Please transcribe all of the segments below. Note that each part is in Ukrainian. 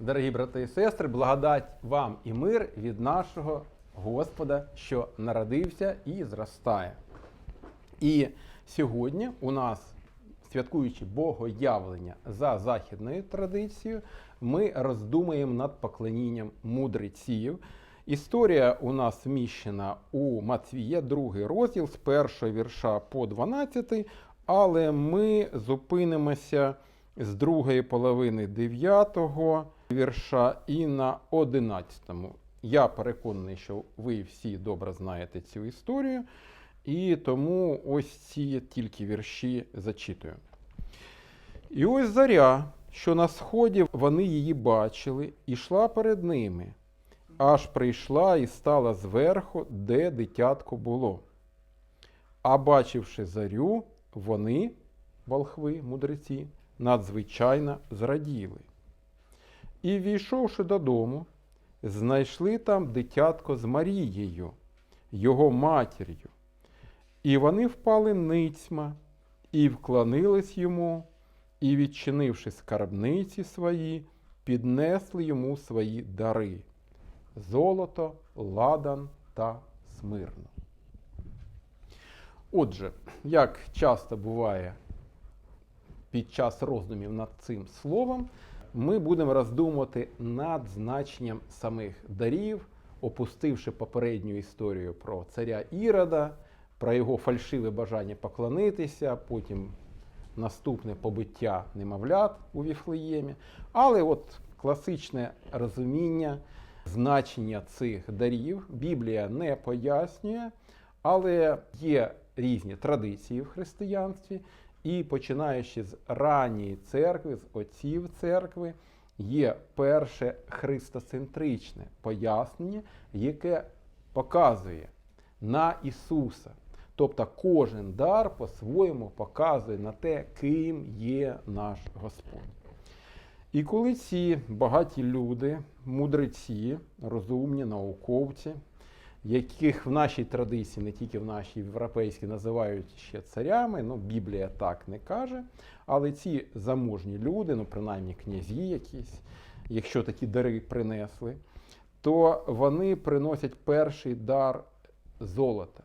Дорогі брати і сестри, благодать вам і мир від нашого Господа, що народився і зростає. І сьогодні у нас, святкуючи Богоявлення за західною традицією, ми роздумуємо над поклонінням мудреців. Історія у нас вміщена у Матвія, другий розділ з першого вірша по 12, але ми зупинимося з другої половини 9 вірша і на 11. Я переконаний, що ви всі добре знаєте цю історію, і тому ось ці тільки вірші зачитую. І ось заря, що на сході вони її бачили, ішла перед ними, аж прийшла і стала зверху, де дитятко було. А бачивши зарю, вони, волхви, мудреці, надзвичайно зраділи. І, війшовши додому, знайшли там дитятко з Марією, його матір'ю. І вони впали ницьма, і вклонились йому, і, відчинивши скарбниці свої, піднесли йому свої дари золото, ладан та смирно. Отже, як часто буває під час роздумів над цим словом, ми будемо роздумувати над значенням самих дарів, опустивши попередню історію про царя Ірода, про його фальшиве бажання поклонитися, потім наступне побиття немовлят у Віфлеємі. Але от класичне розуміння значення цих дарів Біблія не пояснює, але є різні традиції в християнстві, і починаючи з ранньої церкви, з отців церкви, є перше христоцентричне пояснення, яке показує на Ісуса. Тобто кожен дар по-своєму показує на те, ким є наш Господь. І коли ці багаті люди, мудреці, розумні, науковці, яких в нашій традиції, не тільки в нашій європейській, називають ще царями, ну Біблія так не каже, але ці заможні люди, ну принаймні князі якісь, якщо такі дари принесли, то вони приносять перший дар золота.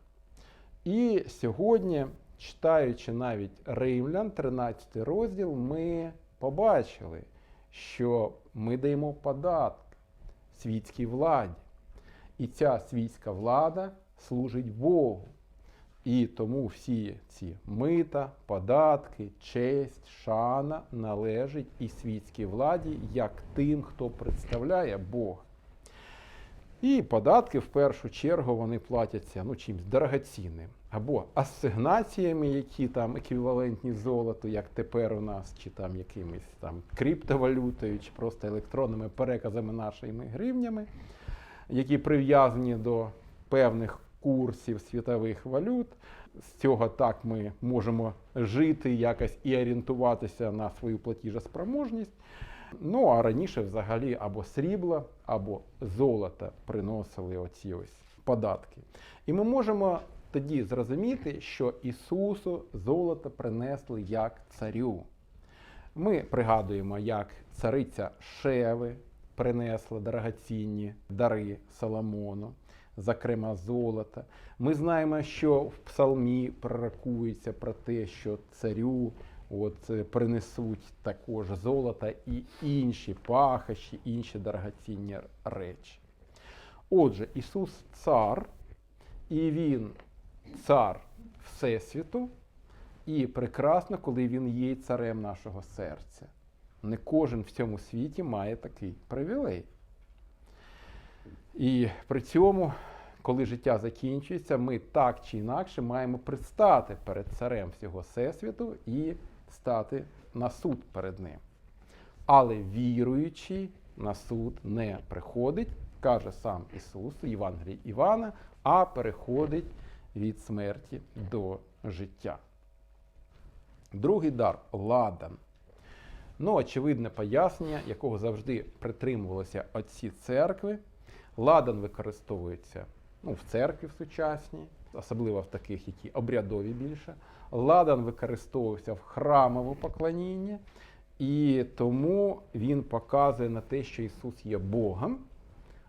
І сьогодні, читаючи навіть Римлян, 13 розділ, ми побачили, що ми даємо податки світській владі. І ця світська влада служить Богу. І тому всі ці мита, податки, честь, шана належить і світській владі, як тим, хто представляє Бога. І податки в першу чергу вони платяться ну, чимось дорогоцінним. Або асигнаціями, які там еквівалентні золоту, як тепер у нас, чи там якимись там криптовалютою, чи просто електронними переказами нашими гривнями, які прив'язані до певних курсів світових валют. З цього так ми можемо жити якось і орієнтуватися на свою платіжеспроможність. Ну а раніше взагалі або срібло, або золото приносили оці ось податки. І ми можемо тоді зрозуміти, що Ісусу золото принесли як царю. Ми пригадуємо, як цариця Шеви принесла дорогоцінні дари Соломону, зокрема золото. Ми знаємо, що в псалмі пророкується про те, що царю от, е, принесуть також золото і інші пахощі, інші дорогоцінні речі. Отже, Ісус цар, і Він цар Всесвіту, і прекрасно, коли Він є царем нашого серця. Не кожен в цьому світі має такий привілей. І при цьому, коли життя закінчується, ми так чи інакше маємо предстати перед царем всього всесвіту і стати на суд перед ним. Але віруючий на суд не приходить, каже сам Ісус у Євангелії Івана, а переходить від смерті до життя. Другий дар ладан. Ну, очевидне пояснення, якого завжди притримувалися отці церкви. Ладан використовується ну, в церкві в сучасній, особливо в таких, які обрядові більше. Ладан використовувався в храмовому поклонінні. І тому він показує на те, що Ісус є Богом,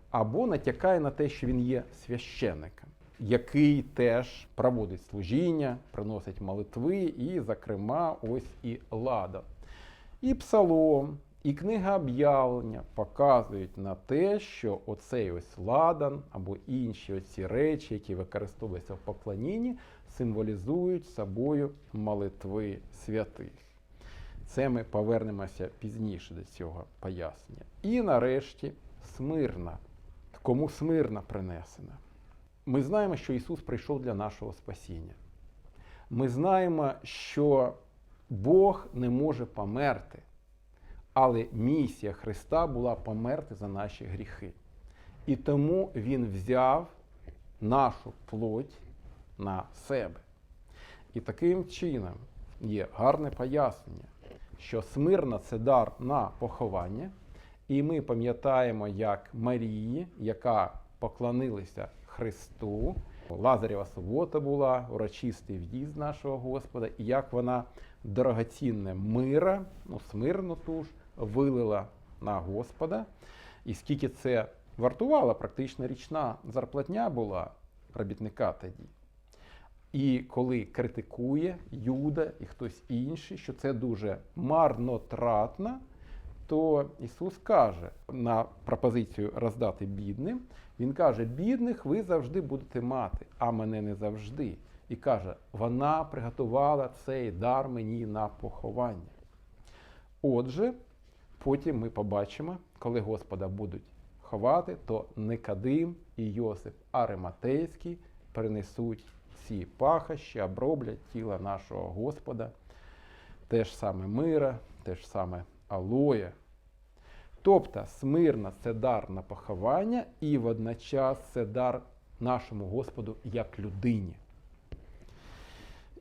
або натякає на те, що Він є священником, який теж проводить служіння, приносить молитви, і, зокрема, ось і лада. І псалом, і книга об'явлення показують на те, що оцей ось ладан або інші оці речі, які використовуються в поклонінні, символізують собою молитви святих. Це ми повернемося пізніше до цього пояснення. І нарешті смирна. Кому смирна принесена? Ми знаємо, що Ісус прийшов для нашого спасіння. Ми знаємо, що Бог не може померти, але місія Христа була померти за наші гріхи. І тому Він взяв нашу плоть на себе. І таким чином є гарне пояснення, що смирна це дар на поховання. І ми пам'ятаємо, як Марії, яка поклонилася Христу, Лазарєва субота була, урочистий в'їзд нашого Господа, і як вона дорогоцінне мира, ну, смирну ту ж, вилила на Господа. І скільки це вартувало, практично річна зарплатня була робітника тоді. І коли критикує Юда і хтось інший, що це дуже марнотратно, то Ісус каже на пропозицію роздати бідним, Він каже, бідних ви завжди будете мати, а мене не завжди. І каже, вона приготувала цей дар мені на поховання. Отже, потім ми побачимо, коли Господа будуть ховати, то Никодим і Йосип Ариматейський принесуть ці пахощі, оброблять тіла нашого Господа, те ж саме мира, те ж саме алоє. Тобто смирна це дар на поховання, і водночас це дар нашому Господу як людині.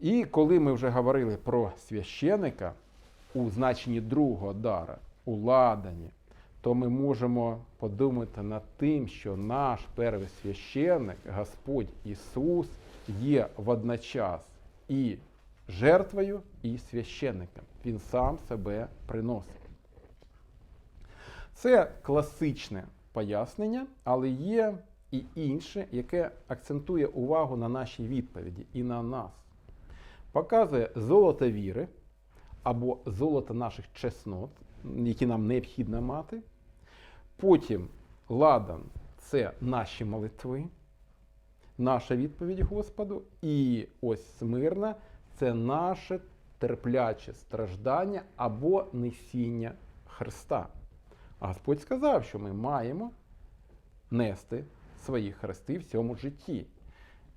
І коли ми вже говорили про священика у значенні другого дара, у ладані, то ми можемо подумати над тим, що наш перший священник, Господь Ісус, є водночас і жертвою, і священником. Він сам себе приносить. Це класичне пояснення, але є і інше, яке акцентує увагу на нашій відповіді і на нас. Показує золото віри або золото наших чеснот, які нам необхідно мати. Потім ладан це наші молитви, наша відповідь Господу. І ось смирна це наше терпляче страждання або несіння Христа. А Господь сказав, що ми маємо нести свої хрести в цьому житті.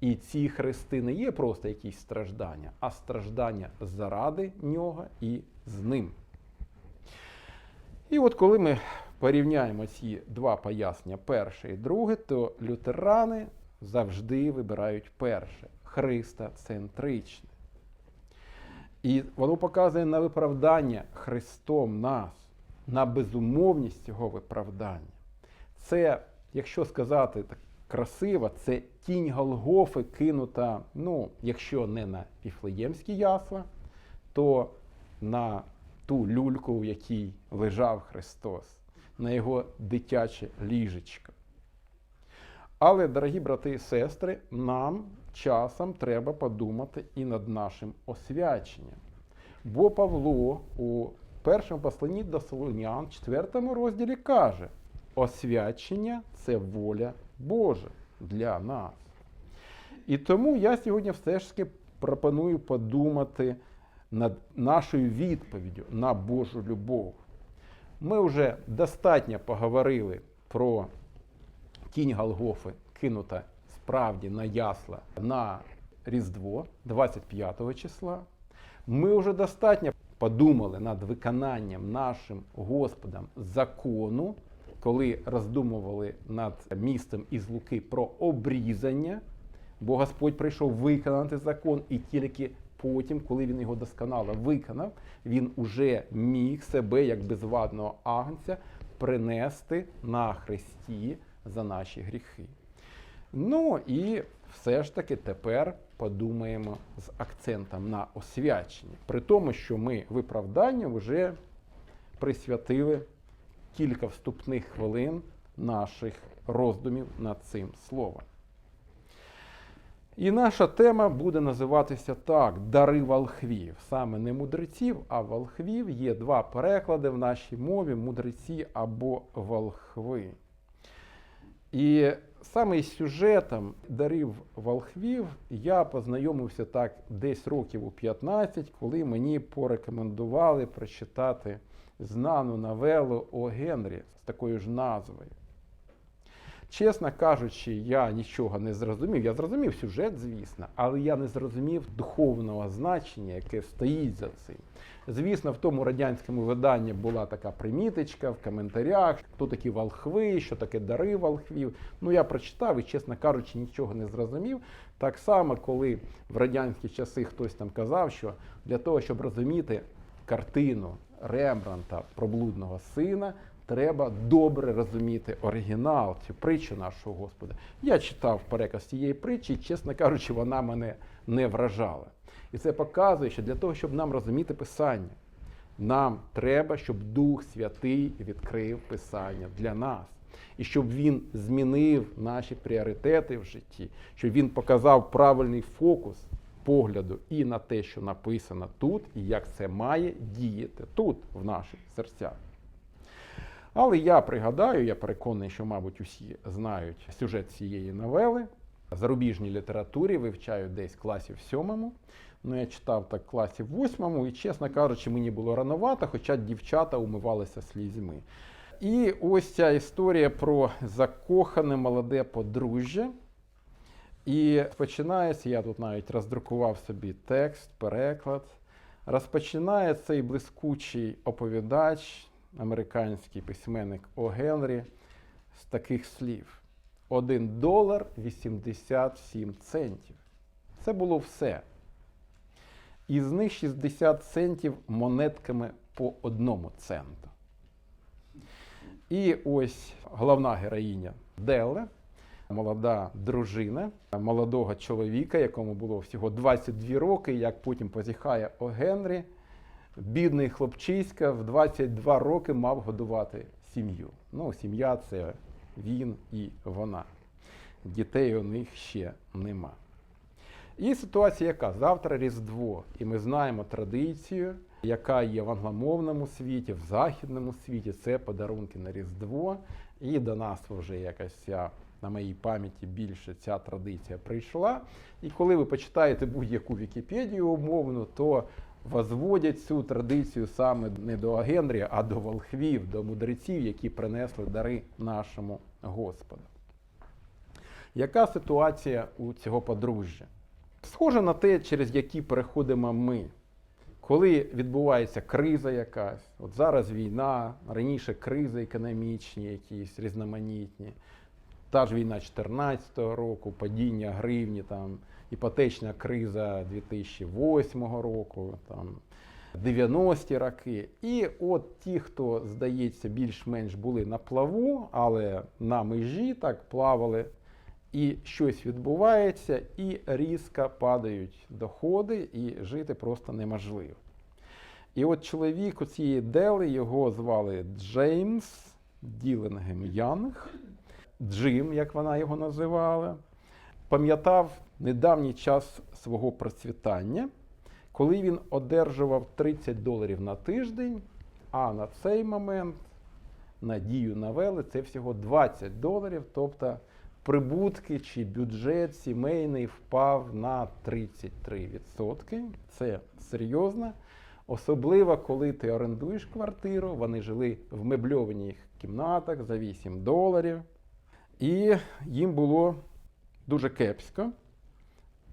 І ці хрести не є просто якісь страждання, а страждання заради нього і з ним. І от коли ми порівняємо ці два пояснення, перше і друге, то лютерани завжди вибирають перше христоцентричне. І воно показує на виправдання Христом нас, на безумовність цього виправдання. Це, якщо сказати так красиво, це тінь Голгофи кинута, ну, якщо не на піфлеємські ясла, то на ту люльку, в якій лежав Христос, на його дитяче ліжечко. Але, дорогі брати і сестри, нам часом треба подумати і над нашим освяченням. Бо Павло у першому посланні до Солонян, 4 розділі каже: освячення це воля Божа для нас. І тому я сьогодні все ж таки пропоную подумати над нашою відповіддю на Божу любов. Ми вже достатньо поговорили про тінь Голгофи, кинута справді на ясла на Різдво 25 числа. Ми вже достатньо подумали над виконанням нашим Господом закону, коли роздумували над містом із Луки про обрізання, бо Господь прийшов виконати закон, і тільки потім, коли він його досконало виконав, він уже міг себе як безвадного агнця принести на хресті за наші гріхи. Ну і все ж таки тепер подумаємо з акцентом на освячення. При тому, що ми виправдання вже присвятили кілька вступних хвилин наших роздумів над цим словом. І наша тема буде називатися так: Дари волхвів. Саме не мудреців, а волхвів. Є два переклади в нашій мові: мудреці або волхви. І саме із сюжетом дарів волхвів я познайомився так десь років у 15, коли мені порекомендували прочитати знану новелу о Генрі з такою ж назвою. Чесно кажучи, я нічого не зрозумів. Я зрозумів сюжет, звісно, але я не зрозумів духовного значення, яке стоїть за цим. Звісно, в тому радянському виданні була така приміточка в коментарях, хто такі волхви, що таке дари волхвів. Ну я прочитав і, чесно кажучи, нічого не зрозумів. Так само, коли в радянські часи хтось там казав, що для того, щоб розуміти картину Рембранта про блудного сина, треба добре розуміти оригінал, цю притчу нашого Господа. Я читав переказ цієї притчі, чесно кажучи, вона мене не вражала. І це показує, що для того, щоб нам розуміти Писання, нам треба, щоб Дух Святий відкрив Писання для нас. І щоб він змінив наші пріоритети в житті, щоб він показав правильний фокус погляду і на те, що написано тут, і як це має діяти тут, в наших серцях. Але я пригадаю, я переконаний, що, мабуть, усі знають сюжет цієї новели. Зарубіжній літературі вивчаю десь в класі в сьомому. Ну, я читав так в класі восьмому, і, чесно кажучи, мені було рановато, хоча дівчата умивалися слізьми. І ось ця історія про закохане молоде подружжя. І починається, я тут навіть роздрукував собі текст, переклад. Розпочинає цей блискучий оповідач, американський письменник О. Генрі, з таких слів: 1 долар 87 центів. Це було все. Із них 60 центів монетками по одному центу. І ось головна героїня Делла, молода дружина молодого чоловіка, якому було всього 22 роки, як потім позіхає О. Генрі. Бідний хлопчиська в 22 роки мав годувати сім'ю. Ну, сім'я це він і вона. Дітей у них ще нема. І ситуація яка? Завтра Різдво. І ми знаємо традицію, яка є в англомовному світі, в західному світі. Це подарунки на Різдво. І до нас вже якась ця, на моїй пам'яті більше ця традиція прийшла. І коли ви почитаєте будь-яку Вікіпедію умовну, то возводять цю традицію саме не до Генрі, а до волхвів, до мудреців, які принесли дари нашому Господу. Яка ситуація у цього подружжя? Схоже на те, через які переходимо ми. Коли відбувається криза якась, от зараз війна, раніше кризи економічні, якісь різноманітні, та ж війна 2014 року, падіння гривні, там, іпотечна криза 2008 року, там, 90-ті роки. І от ті, хто, здається, більш-менш були на плаву, але на межі так плавали, і щось відбувається, і різко падають доходи, і жити просто неможливо. І от чоловік у цієї Дели, його звали Джеймс Діленгем Янг, Джим, як вона його називала, пам'ятав недавній час свого процвітання, коли він одержував 30 доларів на тиждень, а на цей момент на дію новели це всього 20 доларів. тобто прибутки чи бюджет сімейний впав на 33%. Це серйозно. Особливо, коли ти орендуєш квартиру, вони жили в мебльованих кімнатах за 8 доларів. І їм було дуже кепсько,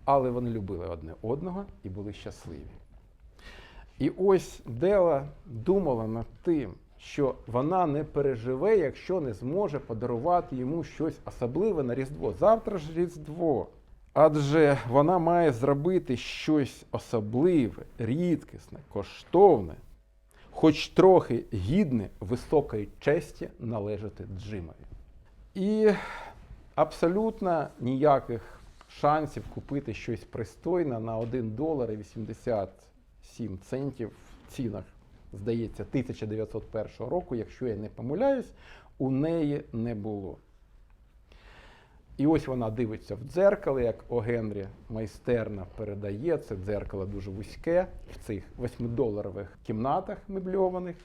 але вони любили одне одного і були щасливі. І ось Дела думала над тим, що вона не переживе, якщо не зможе подарувати йому щось особливе на Різдво. Завтра ж Різдво. Адже вона має зробити щось особливе, рідкісне, коштовне, хоч трохи гідне високої честі належати Джимові. І абсолютно ніяких шансів купити щось пристойне на 1 долар і 87 центів в цінах здається, 1901 року, якщо я не помиляюсь, у неї не було. І ось вона дивиться в дзеркало, як О. Генрі майстерно передає. Це дзеркало дуже вузьке в цих 8-доларових кімнатах мебльованих.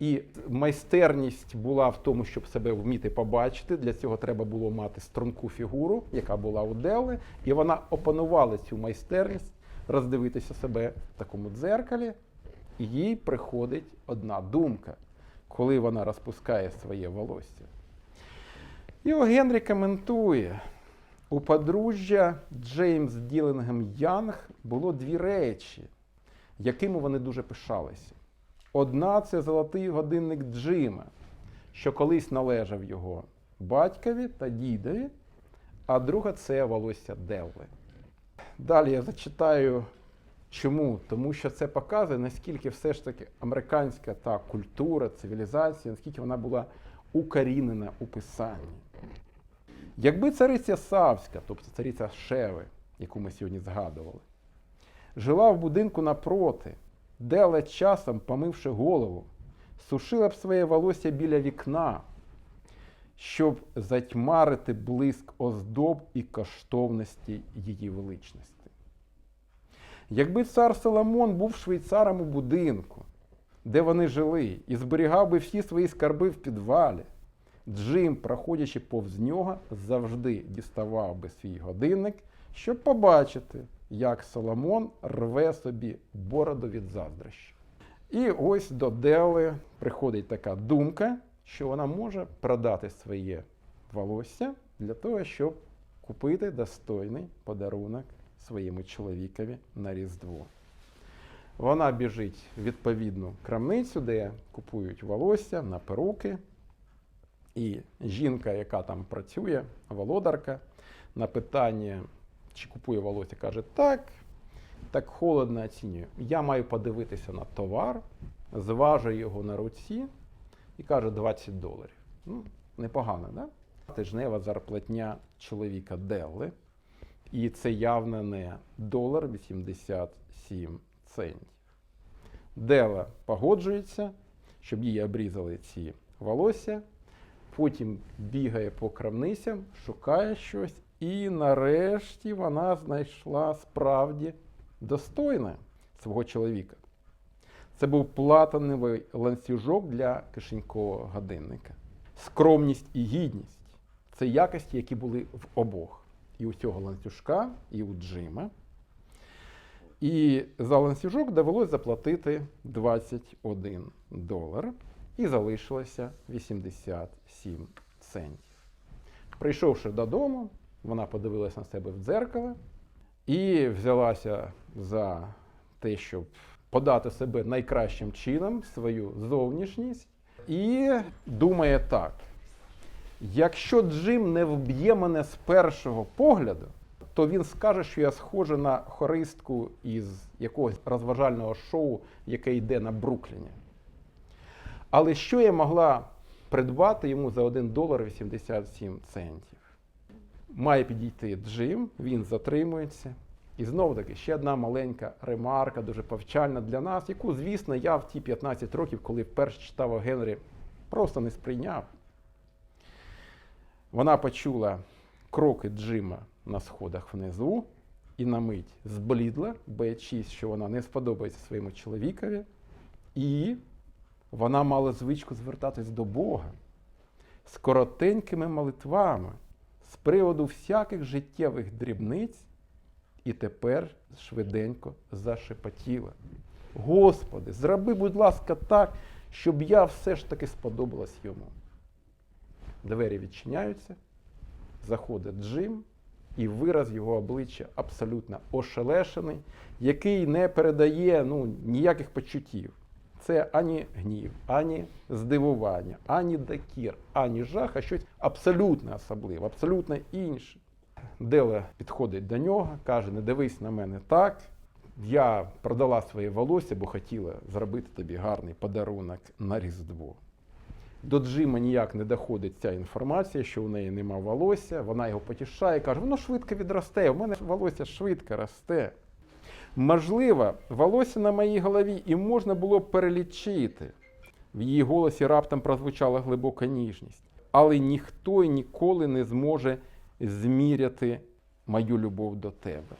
І майстерність була в тому, щоб себе вміти побачити. Для цього треба було мати струнку фігуру, яка була у Делли. І вона опанувала цю майстерність роздивитися себе в такому дзеркалі. І їй приходить одна думка, коли вона розпускає своє волосся. І О. Генрі коментує: у подружжя Джеймс Ділінгем Янг було дві речі, якими вони дуже пишалися. Одна це золотий годинник Джима, що колись належав його батькові та дідові, а друга це волосся Делли. Далі я зачитаю чому? Тому що це показує, наскільки все ж таки американська та культура, цивілізація, наскільки вона була укорінена у писанні. Якби цариця Савська, тобто цариця Шеви, яку ми сьогодні згадували, жила в будинку напроти, Дела часом, помивши голову, сушила б своє волосся біля вікна, щоб затьмарити блиск оздоб і коштовності її величності. Якби цар Соломон був швейцаром у будинку, де вони жили, і зберігав би всі свої скарби в підвалі, Джим, проходячи повз нього, завжди діставав би свій годинник, щоб побачити, як Соломон рве собі бороду від заздрощів. І ось до Дели приходить така думка, що вона може продати своє волосся для того, щоб купити достойний подарунок своєму чоловікові на Різдво. Вона біжить в відповідну крамницю, де купують волосся на перуки. І жінка, яка там працює, володарка, на питання, чи купує волосся, каже, так, так холодно оцінює. Я маю подивитися на товар, зважує його на руці і каже 20 доларів. Ну, непогано, да? Тижнева зарплатня чоловіка Делли. І це явно не долар 87 центів. Дела погоджується, щоб їй обрізали ці волосся потім бігає по крамницям, шукає щось, і нарешті вона знайшла справді достойне свого чоловіка. Це був платиновий ланцюжок для кишенькового годинника. Скромність і гідність це якості, які були в обох. І у цього ланцюжка, і у Джима. І за ланцюжок довелося заплатити 21 долар і залишилося 87 центів. Прийшовши додому, вона подивилася на себе в дзеркало і взялася за те, щоб подати себе найкращим чином, свою зовнішність, і думає так: якщо Джим не вб'є мене з першого погляду, то він скаже, що я схожа на хористку із якогось розважального шоу, яке йде на Брукліні. Але що я могла придбати йому за 1 долар 87 центів? Має підійти Джим, він затримується. І знову таки ще одна маленька ремарка, дуже повчальна для нас, яку, звісно, я в ті 15 років, коли вперше читав о Генрі, просто не сприйняв. Вона почула кроки Джима на сходах внизу і на мить зблідла, боячись, що вона не сподобається своєму чоловікові. І вона мала звичку звертатись до Бога з коротенькими молитвами з приводу всяких життєвих дрібниць, і тепер швиденько зашепотіла. Господи, зроби, будь ласка, так, щоб я все ж таки сподобалась йому. Двері відчиняються, заходить Джим, і вираз його обличчя абсолютно ошелешений, який не передає ну, ніяких почуттів. Це ані гнів, ані здивування, ані докір, ані жах, а щось абсолютно особливе, абсолютно інше. Дела підходить до нього, каже: не дивись на мене так. Я продала своє волосся, бо хотіла зробити тобі гарний подарунок на Різдво. До Джима ніяк не доходить ця інформація, що у неї нема волосся. Вона його потішає, каже, воно швидко відросте, у мене волосся швидко росте. Можливо, волосся на моїй голові і можна було перелічити. В її голосі раптом прозвучала глибока ніжність. Але ніхто ніколи не зможе зміряти мою любов до тебе.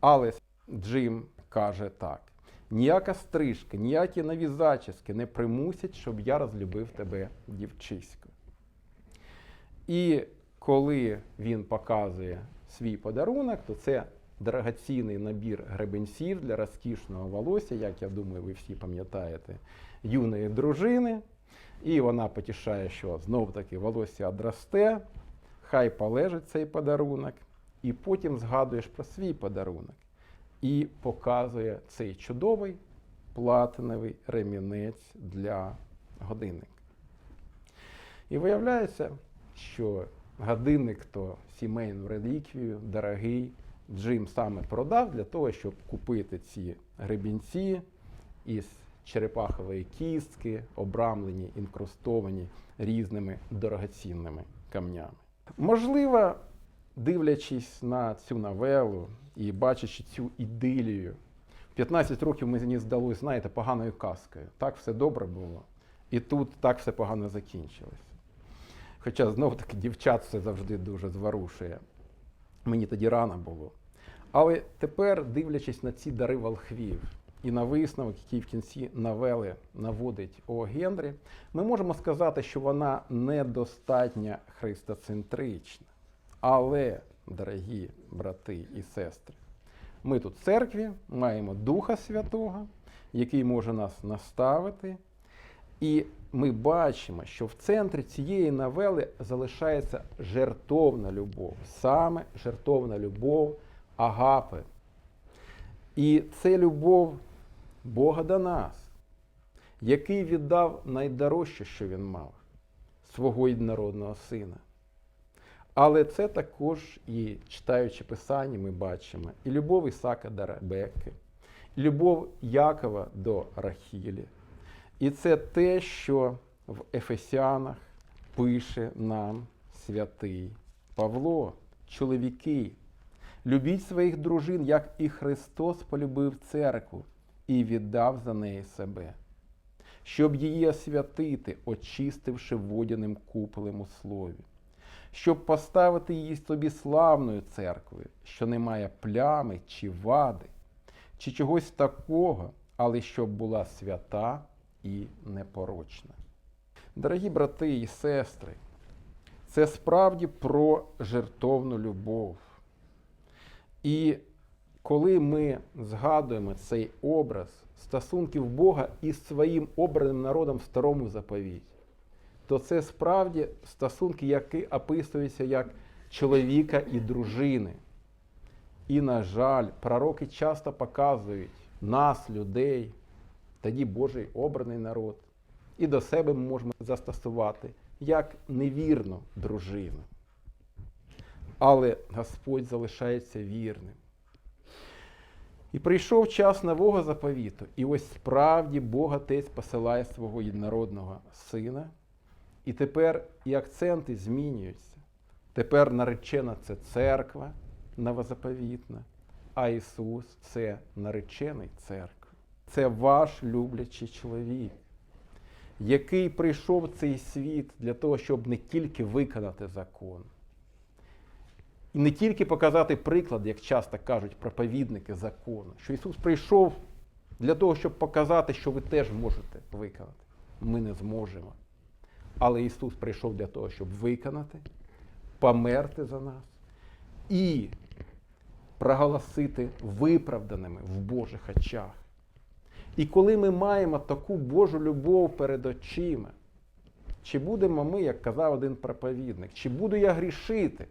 Але Джим каже так: ніяка стрижка, ніякі нові зачіски не примусять, щоб я розлюбив тебе, дівчисько. І коли він показує свій подарунок, то це дорогоцінний набір гребенців для розкішного волосся, як я думаю, ви всі пам'ятаєте, юної дружини. І вона потішає, що знов таки волосся одросте, хай полежить цей подарунок, і потім згадуєш про свій подарунок і показує цей чудовий платиновий ремінець для годинника. І виявляється, що годинник то сімейну реліквію, дорогий, Джим саме продав для того, щоб купити ці гребінці із черепахової кістки, обрамлені, інкрустовані різними дорогоцінними камнями. Можливо, дивлячись на цю новелу і бачачи цю ідилію, в 15 років мені здалося, знаєте, поганою казкою. Так все добре було, і тут так все погано закінчилось. Хоча знову таки дівчат це завжди дуже зворушує. Мені тоді рано було. Але тепер, дивлячись на ці дари волхвів і на висновок, який в кінці новели наводить О. Генрі, ми можемо сказати, що вона недостатньо христоцентрична. Але, дорогі брати і сестри, ми тут в церкві маємо Духа Святого, який може нас наставити. І ми бачимо, що в центрі цієї новели залишається жертовна любов, саме жертовна любов Агапи. І це любов Бога до нас, який віддав найдорожче, що він мав свого єдинородного сина. Але це також і читаючи Писання, ми бачимо і любов Ісака до Ребекки, і любов Якова до Рахілі. І це те, що в Ефесянах пише нам святий Павло, чоловіки. Любіть своїх дружин, як і Христос полюбив церкву і віддав за неї себе, щоб її освятити, очистивши водяним куполем у слові, щоб поставити її собі славною церквою, що не має плями чи вади, чи чогось такого, але щоб була свята і непорочна. Дорогі брати і сестри, це справді про жертовну любов. І коли ми згадуємо цей образ стосунків Бога із своїм обраним народом в старому заповіті, то це справді стосунки, які описуються як чоловіка і дружини. І, на жаль, пророки часто показують нас, людей, тоді Божий обраний народ, і до себе ми можемо застосувати як невірну дружину. Але Господь залишається вірним. І прийшов час нового заповіту, і ось справді Бог Отець посилає свого єдинородного сина. І тепер і акценти змінюються. Тепер наречена це церква новозаповітна, а Ісус це наречений церкви. Це ваш люблячий чоловік, який прийшов в цей світ для того, щоб не тільки виконати закон, і не тільки показати приклад, як часто кажуть проповідники закону, що Ісус прийшов для того, щоб показати, що ви теж можете виконати. Ми не зможемо. Але Ісус прийшов для того, щоб виконати, померти за нас і проголосити виправданими в Божих очах. І коли ми маємо таку Божу любов перед очима, чи будемо ми, як казав один проповідник, чи буду я грішити,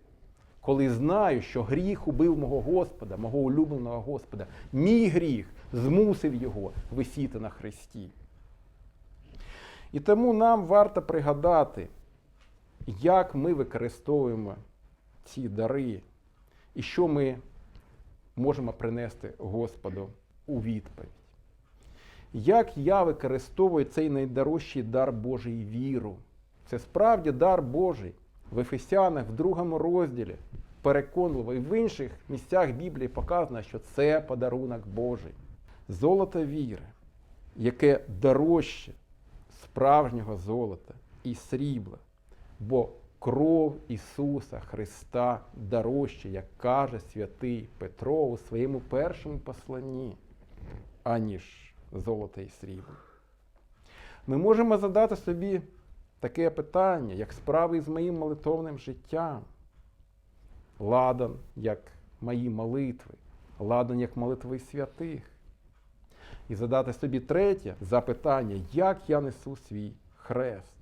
коли знаю, що гріх убив мого Господа, мого улюбленого Господа, мій гріх змусив його висіти на хресті. І тому нам варто пригадати, як ми використовуємо ці дари, і що ми можемо принести Господу у відповідь. Як я використовую цей найдорожчий дар Божий віру? Це справді дар Божий в Ефесянах, в другому розділі, переконливо. І в інших місцях Біблії показано, що це подарунок Божий. Золото віри, яке дорожче справжнього золота і срібла, бо кров Ісуса Христа дорожче, як каже святий Петро у своєму першому посланні, аніж золото і срібло. Ми можемо задати собі таке питання, як справи із моїм молитовним життям. Ладан, як мої молитви, ладан, як молитви святих. І задати собі третє запитання, як я несу свій хрест,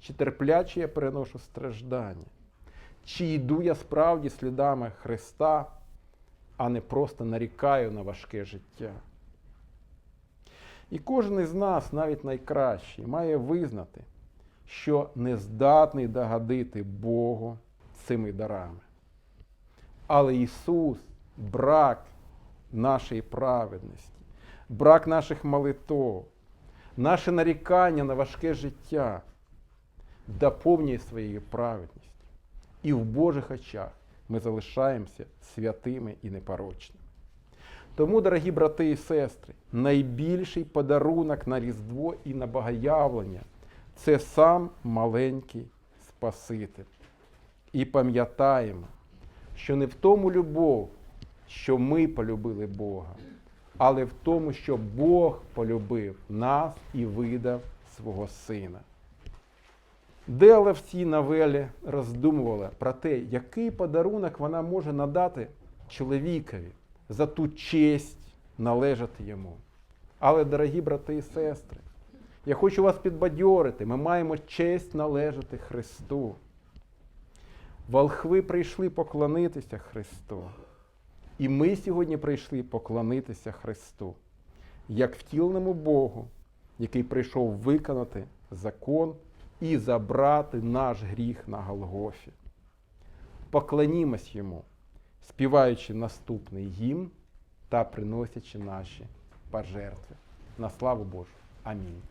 чи терпляче я переношу страждання, чи йду я справді слідами Христа, а не просто нарікаю на важке життя. І кожен із нас, навіть найкращий, має визнати, що не здатний догодити Богу цими дарами. Але Ісус брак нашої праведності, брак наших молитов, наше нарікання на важке життя доповнює своєю праведністю. І в Божих очах ми залишаємося святими і непорочними. Тому, дорогі брати і сестри, найбільший подарунок на Різдво і на Богоявлення це сам маленький Спаситель. І пам'ятаємо, що не в тому любов, що ми полюбили Бога, але в тому, що Бог полюбив нас і видав свого Сина. Дела в цій новелі роздумувала про те, який подарунок вона може надати чоловікові за ту честь належати йому. Але, дорогі брати і сестри, я хочу вас підбадьорити, ми маємо честь належати Христу. Волхви прийшли поклонитися Христу. І ми сьогодні прийшли поклонитися Христу, як втіленому Богу, який прийшов виконати закон і забрати наш гріх на Голгофі. Поклонімось йому, співаючи наступний гімн та приносячи наші пожертви. На славу Божу. 아멘.